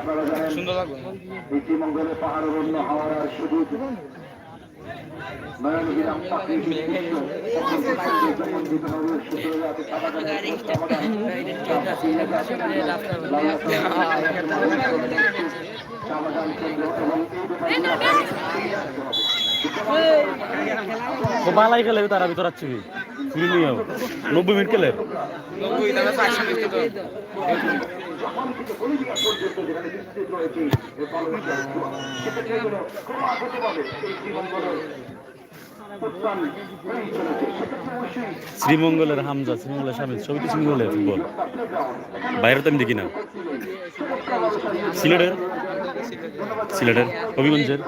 আপনারা জানেন পাহাড় অরণ্য হওয়ার সুযোগ তো বালাই খেলে তারা ভিতর নব্বই মিনিট খেলে? শ্রীমঙ্গলের হামজা, শ্রীমঙ্গলের স্বামী সবই তো শ্রীমঙ্গলের ফুটবল। বাইরে তো আমি দেখি না। সিলেটের? সিলেটের? হবিগঞ্জের?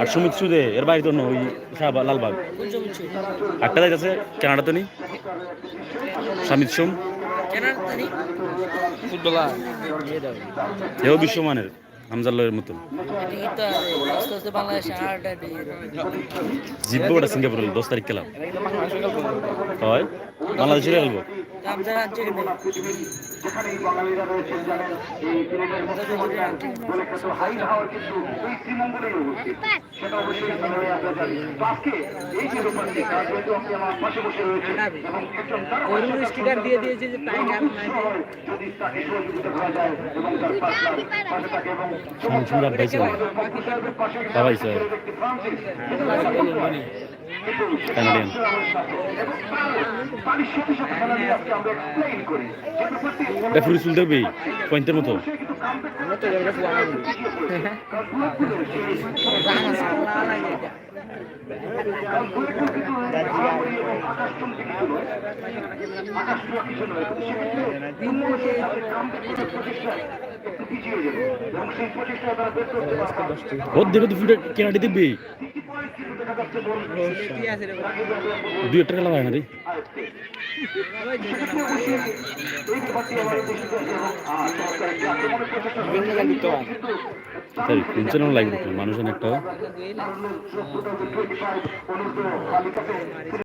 আর সুমিত সুদে, এর বাড়ি তো ওই লালবাগ। একটা যাইতেছে কানাডাতে নি স্বামীর সোম। এও বিশ্বমানের হামজাল্লের মতন। জিতবো ওটা সিঙ্গাপুর দশ তারিখ খেলাম। হয় বাংলাদেশে খেলব। যেখানেই বাঙালিরা রয়েছেন জানেন এই সিলেটের মুখ্যমন্ত্রী বলে খ্যাত হাইড হাওয়ার কিন্তু এই শ্রীমঙ্গলেই অবস্থিত। সেটা অবশ্যই হয়ে আপনার জানেন তো আজকে এই যে ব্যাপারটি তারা যেহেতু আপনি আমার পাশে বসে রয়েছেন এবং একজন স্টিকার দিয়ে দিয়েছে যে সময় যদি তাকে সহযোগিতা করা যায় এবং তার পাশে থাকে এবং আমি সুন্দর পাশে ব্যক্তি ফ্রান্সিস কানাডিয়ান পানির সাথে সাথে খেলা নিয়ে আজকে আমরা এক্সপ্লেইন করি। যে ব্যাপারটি রেফারি চুল দেখবি পয়েন্টের মতো। দেখে তো কেনাটি দেখবি ঠিকই পয়েন্ট কিন্তু দেখা যাচ্ছে বল দুই একটা খেলা না রে এই আক্রমণের প্রচেষ্টা কিন্তু তাই লাগবে মানুষের একটা